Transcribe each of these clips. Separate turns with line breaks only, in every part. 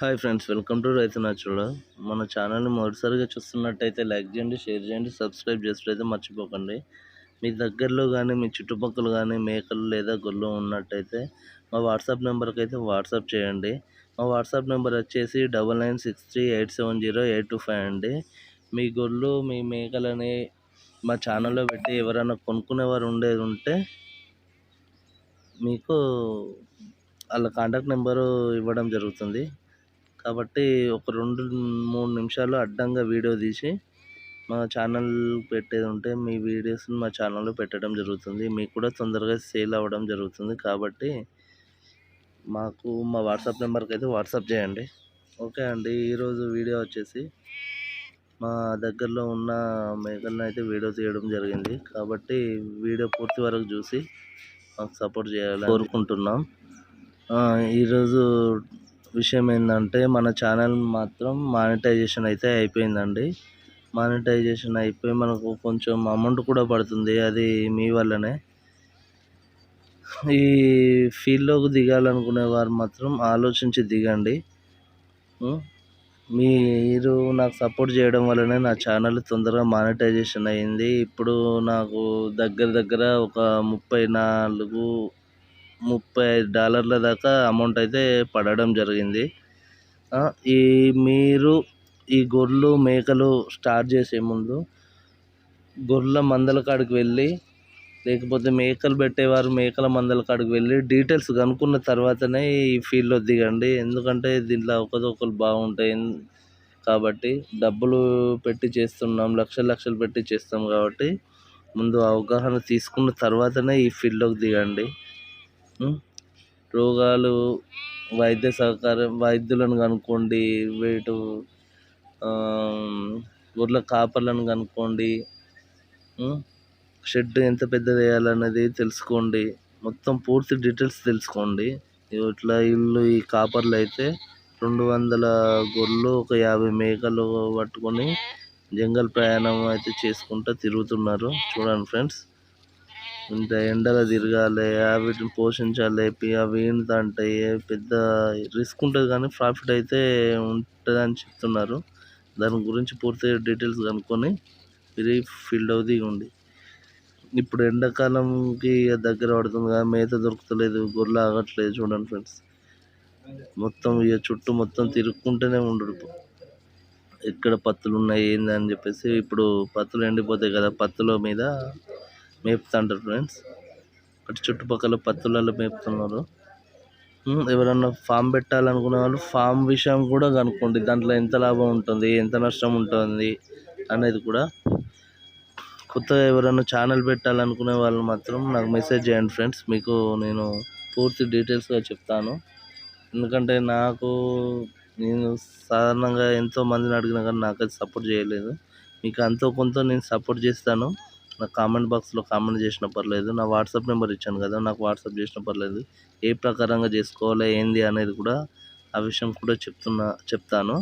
Hi friends welcome to రైతు నచ్చుడు మన ఛానల్ని మొదటిసారిగా చూస్తున్నట్టయితే లైక్ చేయండి షేర్ చేయండి సబ్స్క్రైబ్ చేసినట్టయితే మర్చిపోకండి. మీ దగ్గరలో కానీ మీ చుట్టుపక్కల కానీ మేకలు లేదా గొర్రెలు ఉన్నట్టయితే మా వాట్సాప్ నెంబర్కి అయితే వాట్సాప్ చేయండి. మా వాట్సాప్ నెంబర్ వచ్చేసి double nine six three eight seven zero eight two five అండి. మీ గొర్రెలు మీ మేకలని మా ఛానల్లో పెట్టి ఎవరైనా కొనుక్కునేవారు ఉండేది ఉంటే మీకు వాళ్ళ కాంటాక్ట్ నెంబరు ఇవ్వడం జరుగుతుంది. కాబట్టి ఒక రెండు మూడు నిమిషాలు అడ్డంగా వీడియో తీసి మా ఛానల్ పెట్టేది ఉంటే మీ వీడియోస్ని మా ఛానల్లో పెట్టడం జరుగుతుంది. మీకు కూడా తొందరగా సేల్ అవ్వడం జరుగుతుంది కాబట్టి మాకు మా వాట్సాప్ నెంబర్కి అయితే వాట్సాప్ చేయండి. ఓకే అండి ఈరోజు వీడియో వచ్చేసి మా దగ్గరలో ఉన్న మేకలను అయితే వీడియో తీయడం జరిగింది. కాబట్టి వీడియో పూర్తి వరకు చూసి మాకు సపోర్ట్ చేయాలని కోరుకుంటున్నాం. ఈరోజు విషయం ఏంటంటే మన ఛానల్ మాత్రం మానిటైజేషన్ అయితే అయిపోయిందండి. మానిటైజేషన్ అయిపోయి మనకు కొంచెం అమౌంట్ కూడా పడుతుంది. అది మీ వల్లనే. ఈ ఫీల్డ్లోకి దిగాలనుకునే వారు మాత్రం ఆలోచించి దిగండి. మీరు నాకు సపోర్ట్ చేయడం వల్లనే నా ఛానల్ తొందరగా మానిటైజేషన్ అయింది. ఇప్పుడు నాకు దగ్గర దగ్గర ఒక ముప్పై నాలుగు ముప్పై ఐదు డాలర్ల దాకా అమౌంట్ అయితే పడడం జరిగింది. ఈ మీరు ఈ గొర్రెలు మేకలు స్టార్ట్ చేసే ముందు గొర్రెల మందల కాడికి వెళ్ళి లేకపోతే మేకలు పెట్టేవారు మేకల మందల కాడికి వెళ్ళి డీటెయిల్స్ కనుక్కున్న తర్వాతనే ఈ ఫీల్డ్లో దిగండి. ఎందుకంటే దీంట్లో ఒకదొకరు బాగుంటాయి. కాబట్టి డబ్బులు పెట్టి చేస్తున్నాం లక్షలు లక్షలు పెట్టి చేస్తాం కాబట్టి ముందు అవగాహన తీసుకున్న తర్వాతనే ఈ ఫీల్డ్లోకి దిగండి. రోగాలు వైద్య సహకారం వైద్యులను కనుక్కోండి వీటు గొర్రెల కాపర్లను కనుక్కోండి షెడ్ ఎంత పెద్దది వేయాలన్నది తెలుసుకోండి. మొత్తం పూర్తి డీటెయిల్స్ తెలుసుకోండి. ఇట్లా ఇల్లు ఈ కాపర్లు అయితే రెండు వందల గొర్రెలు ఒక యాభై మేకలు పట్టుకొని జంగల్ ప్రయాణం అయితే చేసుకుంటూ తిరుగుతున్నారు. చూడండి ఫ్రెండ్స్. ఇంత ఎండలో తిరగాలి వీటిని పోషించాలి అవి ఏంటంటే పెద్ద రిస్క్ ఉంటుంది కానీ ప్రాఫిట్ అయితే ఉంటుంది అని చెప్తున్నారు. దాని గురించి పూర్తిగా డీటెయిల్స్ కనుక్కొని ఇది ఫీల్డ్ అవుది ఉంది ఇప్పుడు ఎండాకాలంకి దగ్గర పడుతుంది కానీ మేత దొరుకుతలేదు గొర్రెలు ఆగట్లేదు చూడండి ఫ్రెండ్స్ మొత్తం ఇక చుట్టూ మొత్తం తిరుక్కుంటూనే ఉండడు ఎక్కడ పత్తులు ఉన్నాయి ఏంది అని చెప్పేసి ఇప్పుడు పత్తులు ఎండిపోతాయి కదా పత్తుల మీద మేపుతుంటారు ఫ్రెండ్స్ అటు చుట్టుపక్కల పత్తులలో మేపుతున్నారు. ఎవరన్నా ఫామ్ పెట్టాలనుకునే వాళ్ళు ఫామ్ విషయం కూడా కనుక్కోండి. దాంట్లో ఎంత లాభం ఉంటుంది ఎంత నష్టం ఉంటుంది అనేది కూడా. కొత్తగా ఎవరైనా ఛానల్ పెట్టాలనుకునే వాళ్ళు మాత్రం నాకు మెసేజ్ చేయండి ఫ్రెండ్స్ మీకు నేను పూర్తి డీటెయిల్స్గా చెప్తాను. ఎందుకంటే నాకు నేను సాధారణంగా ఎంతో మందిని అడిగినా కానీ నాకు అది సపోర్ట్ చేయలేదు. మీకు అంతో కొంత నేను సపోర్ట్ చేస్తాను. నాకు కామెంట్ బాక్స్లో కామెంట్ చేసిన పర్లేదు. నా వాట్సాప్ నెంబర్ ఇచ్చాను కదా నాకు వాట్సాప్ చేసిన పర్లేదు. ఏ ప్రకారంగా చేసుకోవాలి ఏంది అనేది కూడా ఆ విషయం కూడా చెప్తున్నా చెప్తాను.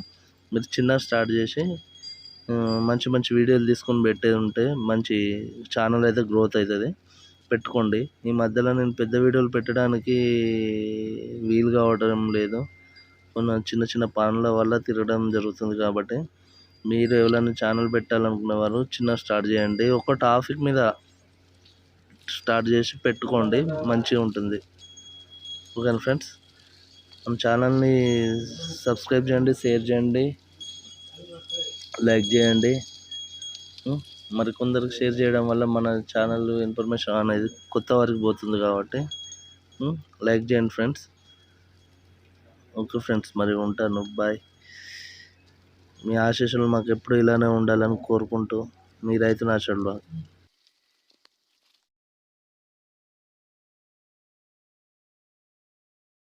మీరు చిన్న స్టార్ట్ చేసి మంచి మంచి వీడియోలు తీసుకొని పెట్టేది ఉంటే మంచి ఛానల్ అయితే గ్రోత్ అవుతుంది. పెట్టుకోండి. ఈ మధ్యలో నేను పెద్ద వీడియోలు పెట్టడానికి వీలు కావడం లేదు. కొన్ని చిన్న చిన్న పనుల వల్ల తిరగడం జరుగుతుంది కాబట్టి మీరు ఎవరైనా ఛానల్ పెట్టాలనుకునే వారు చిన్న స్టార్ట్ చేయండి. ఒక టాపిక్ మీద స్టార్ట్ చేసి పెట్టుకోండి. మంచిగా ఉంటుంది. ఓకేనా ఫ్రెండ్స్ మన ఛానల్ని సబ్స్క్రైబ్ చేయండి షేర్ చేయండి లైక్ చేయండి. మరి కొందరికి షేర్ చేయడం వల్ల మన ఛానల్ ఇన్ఫర్మేషన్ అనేది కొత్త వారికి పోతుంది కాబట్టి. లైక్ చేయండి ఫ్రెండ్స్ ఓకే ఫ్రెండ్స్ మరి ఉంటాను. బాయ్ మీ ఆశీస్సులు మాకు ఎప్పుడు ఇలానే ఉండాలని కోరుకుంటూ మీ రైతు నాచంలో